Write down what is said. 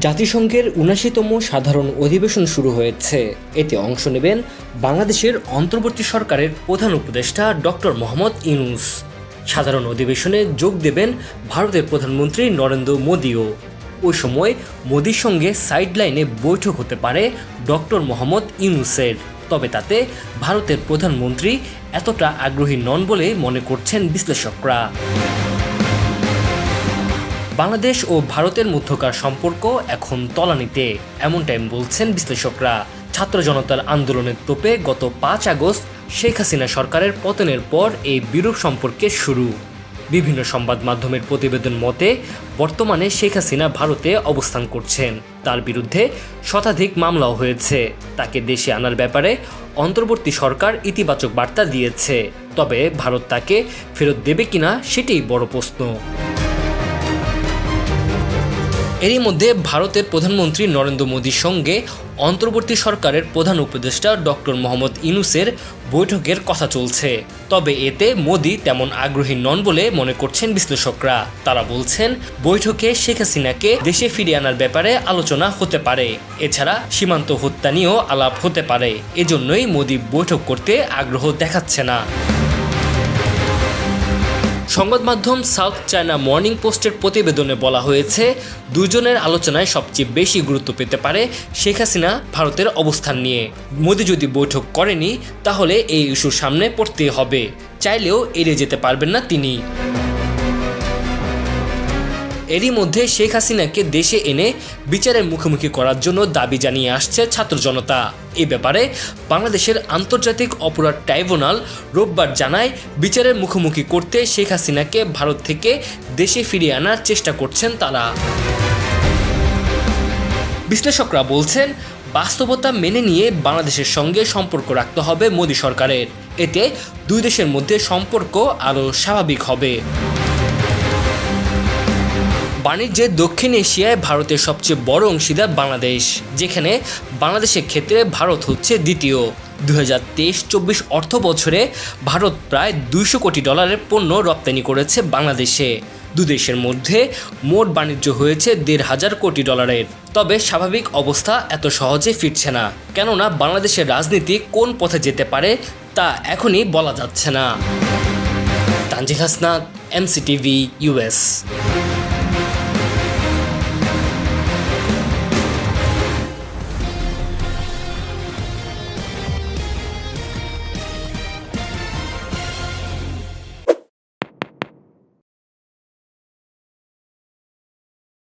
জাতিসংঘের উনাশিতম সাধারণ অধিবেশন শুরু হয়েছে। এতে অংশ নেবেন বাংলাদেশের অন্তর্বর্তী সরকারের প্রধান উপদেষ্টা ডক্টর মোহাম্মদ ইউনুস। সাধারণ অধিবেশনে যোগ দেবেন ভারতের প্রধানমন্ত্রী নরেন্দ্র মোদীও। ওই সময় মোদীর সঙ্গে সাইডলাইনে বৈঠক হতে পারে ডক্টর মোহাম্মদ ইউনুসের। তবে তাতে ভারতের প্রধানমন্ত্রী এতটা আগ্রহী নন বলে মনে করছেন বিশ্লেষকরা। বাংলাদেশ ও ভারতের মধ্যকার সম্পর্ক এখন তলানিতে, এমনটাই বলছেন বিশ্লেষকরা। ছাত্র জনতার আন্দোলনের তোপে গত পাঁচ আগস্ট শেখ হাসিনা সরকারের পতনের পর এই বিরূপ সম্পর্কের শুরু। বিভিন্ন সংবাদ মাধ্যমের প্রতিবেদন মতে, বর্তমানে শেখ হাসিনা ভারতে অবস্থান করছেন। তার বিরুদ্ধে শতাধিক মামলাও হয়েছে। তাকে দেশে আনার ব্যাপারে অন্তর্বর্তী সরকার ইতিবাচক বার্তা দিয়েছে। তবে ভারত তাকে ফেরত দেবে কিনা সেটাই বড় প্রশ্ন। এরই মধ্যে ভারতের প্রধানমন্ত্রী নরেন্দ্র মোদীর সঙ্গে অন্তর্বর্তী সরকারের প্রধান উপদেষ্টা ডক্টর মোহাম্মদ ইনুসের বৈঠকের কথা চলছে। তবে এতে মোদী তেমন আগ্রহী নন বলে মনে করছেন বিশ্লেষকরা। তারা বলছেন, বৈঠকে শেখ হাসিনাকে দেশে ফিরিয়ে আনার ব্যাপারে আলোচনা হতে পারে। এছাড়া সীমান্ত হত্যা নিয়েও আলাপ হতে পারে। এজন্যই মোদী বৈঠক করতে আগ্রহ দেখাচ্ছে না। সংবাদ মাধ্যম সাউথ চায়না মর্নিং পোস্টের প্রতিবেদনে বলা হয়েছে, দুজনের আলোচনায় সবচেয়ে বেশি গুরুত্ব পেতে পারে শেখ হাসিনা ভারতের অবস্থান নিয়ে। মোদি যদি বৈঠক করেনি, তাহলে এই ইস্যুর সামনে পড়তে হবে। চাইলেও এড়িয়ে যেতে পারবেন না তিনি। এরই মধ্যে শেখ হাসিনাকে দেশে এনে বিচারের মুখোমুখি করার জন্য দাবি জানিয়ে আসছে ছাত্র জনতা। এ ব্যাপারে বাংলাদেশের আন্তর্জাতিক অপরাধ ট্রাইব্যুনাল রোববার জানায়, বিচারের মুখোমুখি করতে শেখ হাসিনাকে ভারত থেকে দেশে ফিরিয়ে আনার চেষ্টা করছেন তারা। বিশ্লেষকরা বলছেন, বাস্তবতা মেনে নিয়ে বাংলাদেশের সঙ্গে সম্পর্ক রাখতে হবে মোদী সরকারের। এতে দুই দেশের মধ্যে সম্পর্ক আরও স্বাভাবিক হবে। বাণিজ্যে দক্ষিণ এশিয়ায় ভারতের সবচেয়ে বড় অংশীদার বাংলাদেশ, যেখানে বাংলাদেশের ক্ষেত্রে ভারত হচ্ছে দ্বিতীয়। দু হাজার তেইশ চব্বিশ অর্থ বছরে ভারত প্রায় দুইশো কোটি ডলারের পণ্য রপ্তানি করেছে বাংলাদেশে। দু দেশের মধ্যে মোট বাণিজ্য হয়েছে দেড় হাজার কোটি ডলারের। তবে স্বাভাবিক অবস্থা এত সহজে ফিরছে না। কেননা বাংলাদেশের রাজনীতি কোন পথে যেতে পারে তা এখনই বলা যাচ্ছে না। Tanzil Hasnat MCTV US